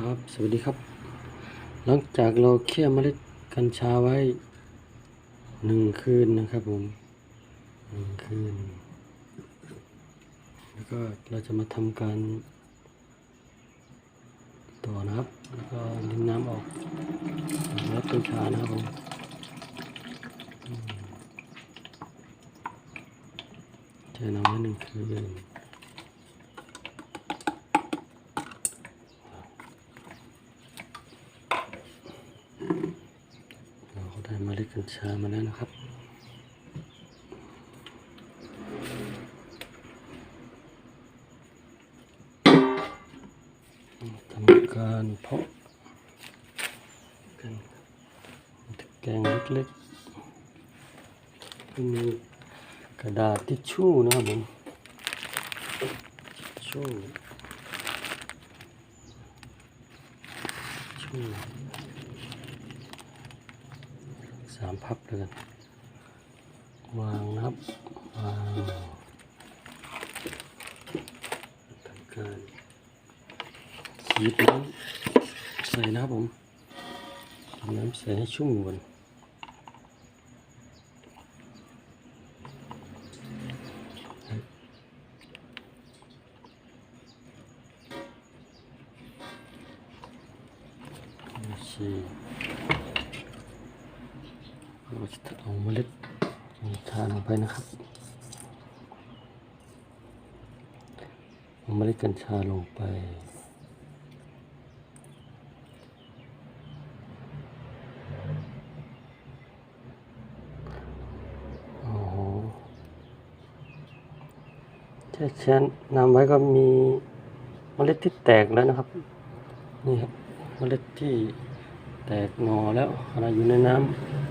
ครับ สวัสดีครับ หลังจากเราเคี่ยวเมล็ดกัญชาไว้หนึ่งคืนนะครับผมหนึ่งคืน แล้วก็เราจะมาทำการ ต่อนะครับ แล้วก็ดึงน้ำออกเมล็ดกัญชานะครับผมอืมแช่น้ำไว้หนึ่งคืน เราก็ได้เมล็ดกัญชามาแล้วนะครับ ทำการเพาะกันตะแกงเล็กๆมีกระดาษทิชชู่นะครับผมทิชชู่ทิชชู่ สามพับเลยกันวางนะครับวางทำการฉีดน้ำใส่นะครับผมน้ำใส่ให้ชุ่มก่อนฉีด เราจะเอาเมล็ดกัญชาลงไปนะครับเอาเมล็ดกัญชาลงไปโอ้โหแช่แช่น้ำไว้ก็มีเมล็ดที่แตกแล้วนะครับ นี่ครับเมล็ดที่แตกหน่อแล้วขณะอยู่ในน้ำ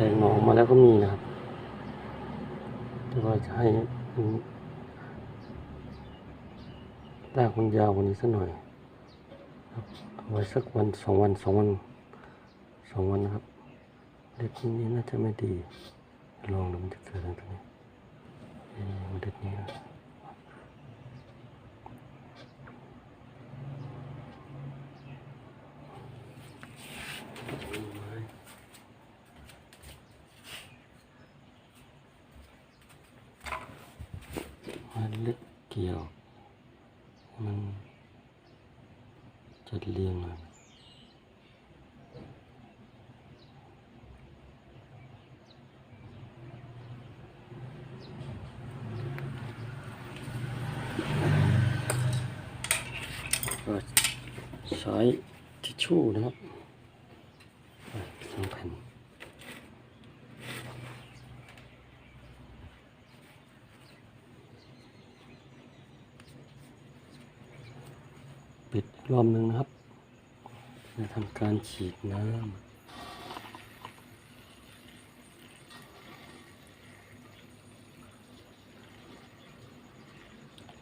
แตกหนองมาแล้วก็มีนะครับแต่ว่าจะให้ตากมันยาวกว่านี้สักหน่อยเอาไว้สักวันสองวันสองวันสองวันนะครับเด็ดนี้น่าจะไม่ดี ลองดูมันจะเกิดอะไรตรงนี้เอ๊ะมันเด็ดนี้นะมัน เล็กเกี่ยวมันจัดเรียงเลยก็ใช้ทิชชู่นะครับไปสองแปิดรอบหนึ่งนะครับจะทำการฉีดน้ำ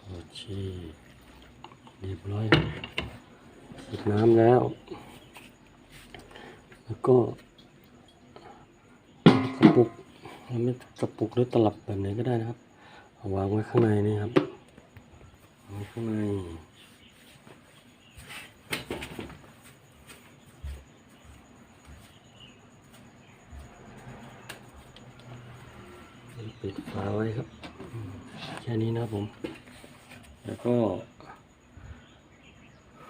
โอเคเรียบร้อยฉีดน้ำแล้ว แล้วก็กระปุกไม่กระปุกหรือตลับแบบไหนก็ได้นะครับาวางไว้ข้างในนี่ครับวางไว้ข้างใน ปิดฝาไว้ครับ แค่นี้นะครับผม แล้วก็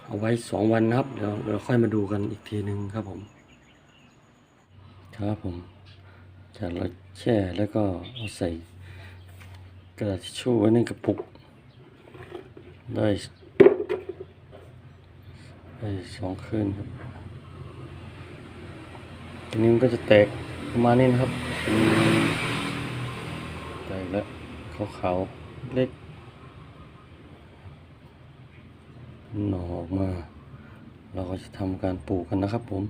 เอาไว้สองวันนะครับเดี๋ยวเราค่อยมาดูกันอีกทีหนึ่งครับผม ครับผมจากเราแช่แล้วก็เอาใส่กระดาษทิชชู่ไว้ในกระปุก ได้ได้สองคืนครับทีนี้มันก็จะแตกประมาณนี้นะครับ แล้วขาวๆเล็กหน่อออกมา เราก็จะทำการปลูกกันนะครับผม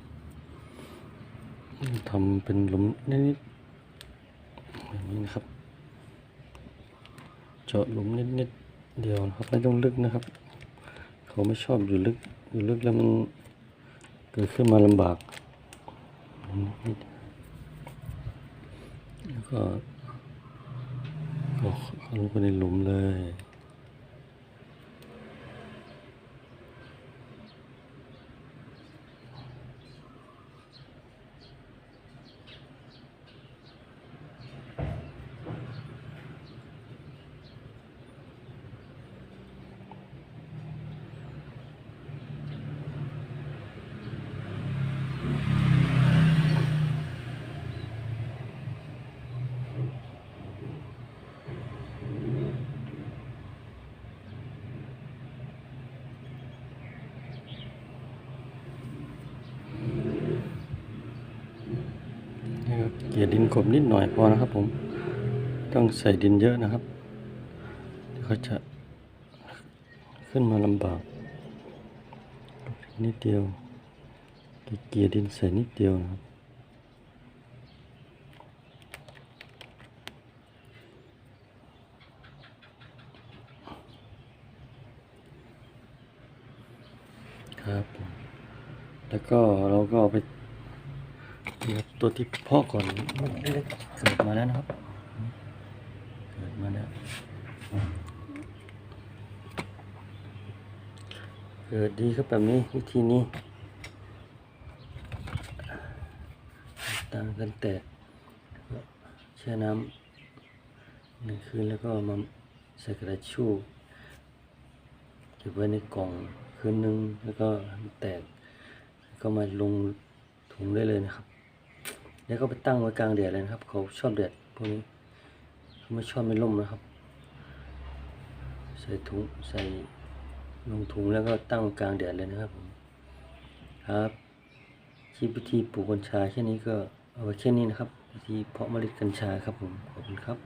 ทำเป็นหลุมนิดๆแบบนี้นะครับ เจาะหลุมนิดๆเดียวนะครับไม่ต้องลึกนะครับ เขาไม่ชอบอยู่ลึกอยู่ลึกแล้วมันเกิดขึ้นมาลำบากนิดๆแล้วก็ โอ้ลงไปในหลุมเลย เกี่ยดินกลบนิดหน่อยพอนะครับ ผม ต้องใส่ดินเยอะนะครับเขาจะขึ้นมาลำบาก นิดเดียวเกี่ยดินใส่นิดเดียวนะครับครับ แล้วก็เราก็ไป นี่ครับตัวที่พ่อก่อนเล็กๆเกิดมาแล้วนะครับเกิดมาแล้วเกิดดีครับแบบนี้วิธีนี้ต่างกันแต่แช่น้ำหนึ่งคืนแล้วก็มาใส่กระดาษชู่เก็บไว้ในกล่องคืนนึงแล้วก็แตกก็มาลงถุงได้เลยนะครับ แล้วก็ไปตั้งไว้กลางแดดเลยนะครับ เขาชอบแดดพวกนี้เขาไม่ชอบไม่ร่มนะครับ ใส่ถุงใส่ลงถุงแล้วก็ตั้งกลางแดดเลยนะครับผมครับคลิปวิธีปลูกกัญชาแค่นี้ก็เอาไว้แค่นี้นะครับวิธีเพาะเมล็ดกัญชาครับผมขอบคุณครับ